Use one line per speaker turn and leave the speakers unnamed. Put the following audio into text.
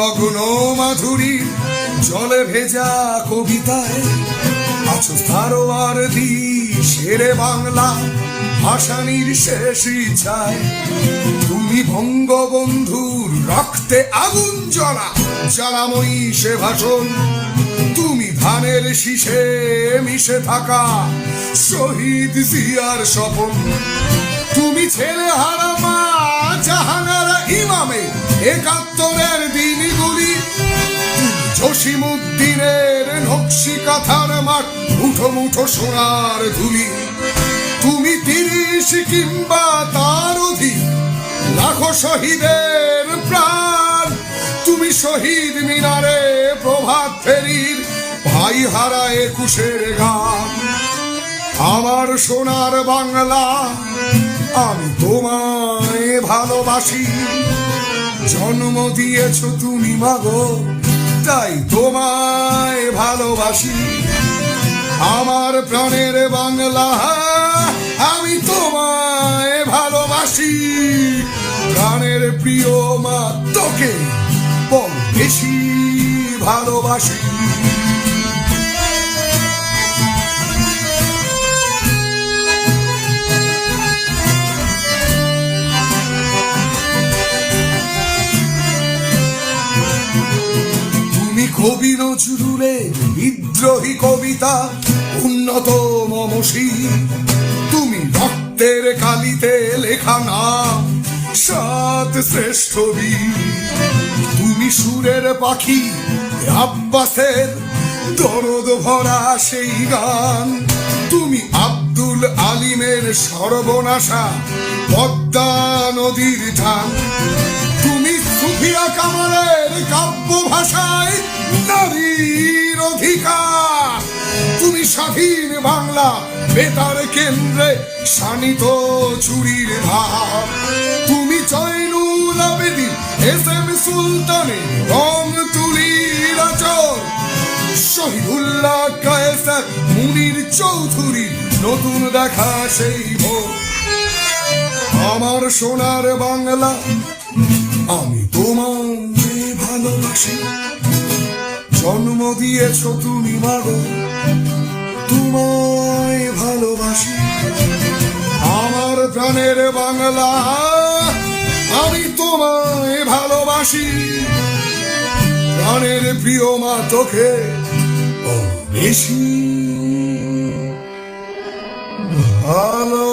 লগ্ন মাধুরী, জলে ভেজা কবিতায় আছো ধারোয়ার দি শেরে বাংলা ভাসানির শেষ ইচ্ছায়। তুমি বঙ্গবন্ধুর রক্তে আগুন জ্বলা, জ্বালাময়ী সে ভাষণ। তুমি ধানের শীষে মিশে থাকা শহীদ জিয়ার স্বপন। তুমি ছেলে হারা মা জাহানারা ইমামে একাত্তরের দিনগুলি জসিমুদ্দিনের নকশি কাথার মাঠ মুঠো মুঠো সোনার ধুলি। তুমি তিরিশ কিংবা তার অধিক, লাখো শহীদের প্রাণ। তুমি শহীদ মিনারে প্রভাত ফেরির ভাই হারা একুশের গান। আমার সোনার বাংলা, আমি তোমায় ভালোবাসি। জন্ম দিয়েছ তুমি মাগো, তাই তোমায় ভালোবাসি। আমার প্রাণের বাংলা, আমি তোমায় ভালোবাসি। প্রাণের প্রিয় মা, তোকে বেশি ভালোবাসি। কবি নজরুলের বিদ্রোহী কবিতা, উন্নত মমসী তুমি রক্তের কালিতে লেখা নাম, সাত শ্রেষ্ঠ তুমি সুরের পাখি, আব্বাসের দরদ ভরা সেই গান। তুমি আব্দুল আলিমের সর্বনাশা, পদ্মা নদীর ধান তুমি সুফিয়া কামালের কাব্য ভাষায় নারীর অধিকার। তুমি স্বাধীন বাংলা, বেতার কেন্দ্রে শানিত চুরির ধার তুমি জয়নুল আবেদিন এস এম সুলতানের রং তুলির আচর। শহীদুল্লাহ কায়েসার মুনির চৌধুরীর নতুন দেখা সেই ভোর। আমার সোনার বাংলা, আমি ভালোবাসি জন্ম দিয়েছ তুমি মাগো তোমায় ভালোবাসি। আমার প্রাণের বাংলা আমি তোমায় ভালোবাসি। প্রাণের প্রিয় মা তোকে বেশি ভালো